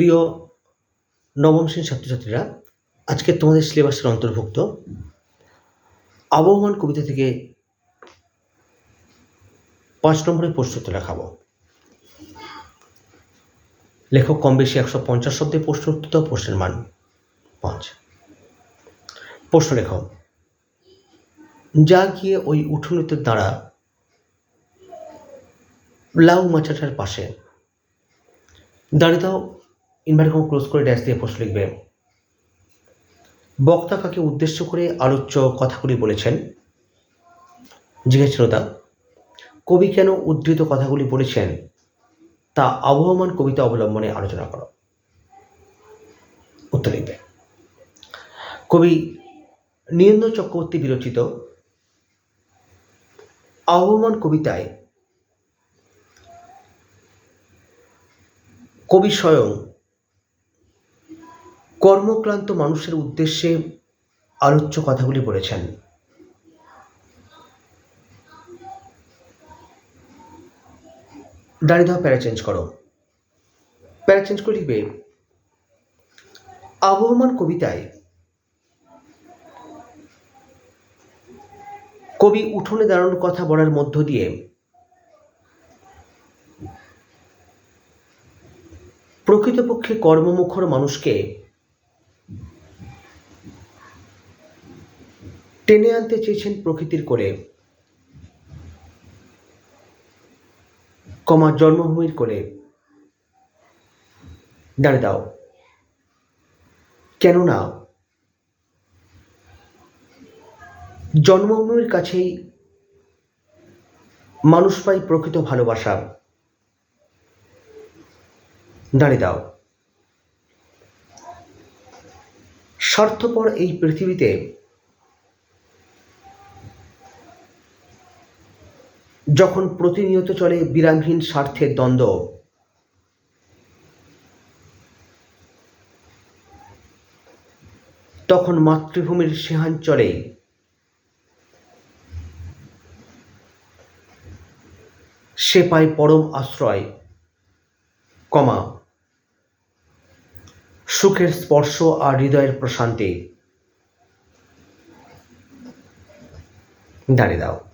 প্রিয় নবম শ্রেণির ছাত্রছাত্রীরা আজকে তোমাদের সিলেবাসের অন্তর্ভুক্ত আবহমান কবিতা থেকে পাঁচ নম্বরের প্রশ্নোত্তর দেখাবো। লেখক কম বেশি একশো পঞ্চাশ শব্দে প্রশ্ন উত্তর দাও, প্রশ্নের মান পাঁচ। প্রশ্ন লেখক যা গিয়ে ওই উঠোনেতে দাঁড়া লাউ মাচাটার পাশে। দাঁড়িয়ে দাও ইনভার্টার কম ক্লোজ করে ড্যাশ দিয়ে প্রশ্ন লিখবে। বক্তা কাকে উদ্দেশ্য করে আলোচ্য কথাগুলি বলেছেন? জিজ্ঞাসা কবি কেন উদ্ধৃত কথাগুলি বলেছেন? তা আবহমান কবিতা অবলম্বনে আলোচনা করো। উত্তর লিখবে। কবি নীরেন্দ্র চক্রবর্তী বিরচিত আবহমান কবিতায় কবি স্বয়ং কর্মক্লান্ত মানুষের উদ্দেশ্যে আলোচ্য কথাগুলি বলেছেন। দাঁড়িয়ে দাও প্যারা চেঞ্জ করো। প্যারা চেঞ্জ করে লিখবে, আবহমান কবিতায় কবি উঠোনে দাঁড়ানোর কথা বলার মধ্য দিয়ে প্রকৃতপক্ষে কর্মমুখর মানুষকে টেনে আনতে চেয়েছেন প্রকৃতির কোলে। কমা জন্মভূমির কোলে। দাঁড়িয়ে দাও। কেননা জন্মভূমির কাছেই মানুষ পাই প্রকৃত ভালোবাসা। দাঁড়িয়ে দাও। স্বার্থপর এই পৃথিবীতে যখন প্রতিনিয়ত চলে বিরামহীন স্বার্থের দ্বন্দ্ব। তখন মাতৃভূমির সিংহাঞ্চলে সে পায় পরম আশ্রয়, কমা। সুখের স্পর্শ আর হৃদয়ের প্রশান্তি। দাঁড়িয়ে দাও।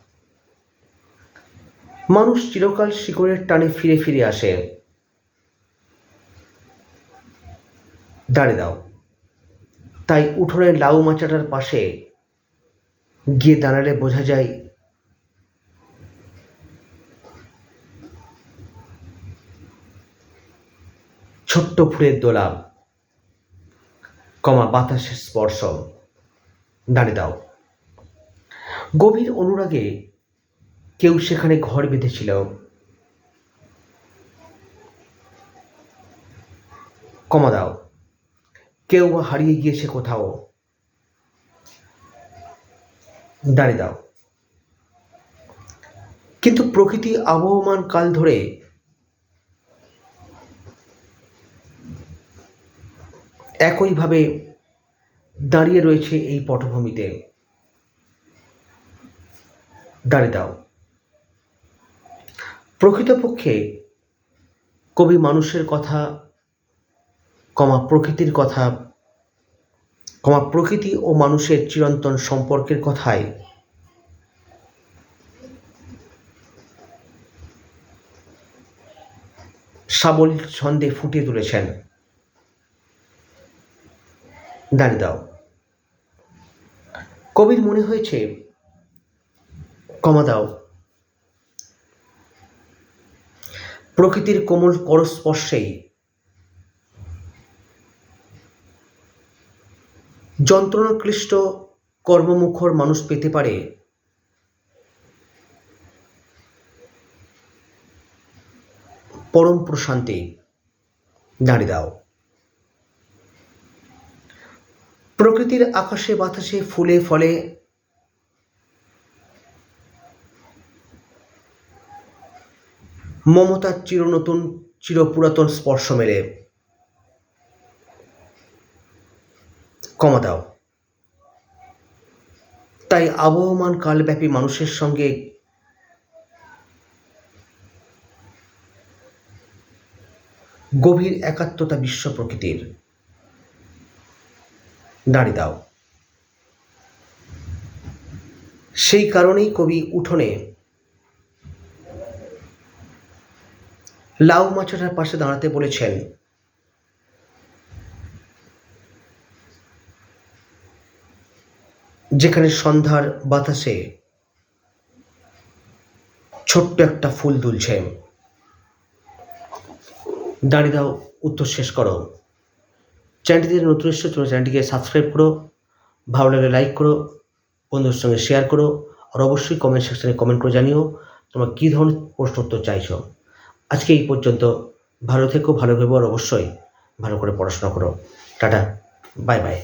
মানুষ চিরকাল শিকড়ের টানে ফিরে ফিরে আসে। দাঁড়িয়ে দাও। তাই উঠোনের লাউ মাচাটার পাশে গিয়ে দাঁড়ালে বোঝা যায়, ছোট্ট ফুলের দোলা, কমা বাতাসের স্পর্শ। দাঁড়িয়ে দাও। গভীর অনুরাগে কেউ সেখানে ঘর বেঁধেছিল। কমা দাও। কেউ হারিয়ে গিয়েছে কোথাও। দাঁড়িয়ে দাও। কিন্তু প্রকৃতি আবহমান কাল ধরে একইভাবে দাঁড়িয়ে রয়েছে এই পটভূমিতে। দাঁড়িয়ে দাও। প্রকৃতপক্ষে কবি মানুষের কথা, কমা প্রকৃতির কথা, কমা প্রকৃতি ও মানুষের চিরন্তন সম্পর্কের কথায় সাবল ছন্দে ফুটিয়ে তুলেছেন। দাঁড়িয়ে দাও। কবির মনে হয়েছে, কমা দাও। প্রকৃতির কোমল করস্পর্শেই যন্ত্রণাক্লিষ্ট কর্মমুখর মানুষ পেতে পারে। পরম প্রশান্তি দাঁড়িয়ে দাও। প্রকৃতির আকাশে বাতাসে ফুলে ফলে মমতার চিরনতুন চিরপুরাতন স্পর্শ মেলে। কমা দাও। তাই আবহমান কালব্যাপী মানুষের সঙ্গে গভীর একাত্মতা বিশ্ব প্রকৃতির। দাঁড়ি দাও। সেই কারণেই কবি উঠোনে লাউ মাছটার পাশে দাঁড়াতে বলেছেন। যেখানে সন্ধ্যার বাতাসে ছোট্ট একটা ফুল দুলছে। দাঁড়িয়ে দাও, উত্তর শেষ করো। চ্যানেলটিতে নতুন এসেছ তোমরা চ্যানেলটিকে সাবস্ক্রাইব করো। ভালো লাগলে লাইক করো, বন্ধুদের সঙ্গে শেয়ার করো, আর অবশ্যই কমেন্ট সেকশনে কমেন্ট করে জানিও তোমরা কী ধরনের প্রশ্ন উত্তর চাইছো। আজকে এই পর্যন্ত। ভালো থেকো, ভালো ভেবো আর অবশ্যই। ভালো করে পড়াশোনা করো। টাটা। Bye bye.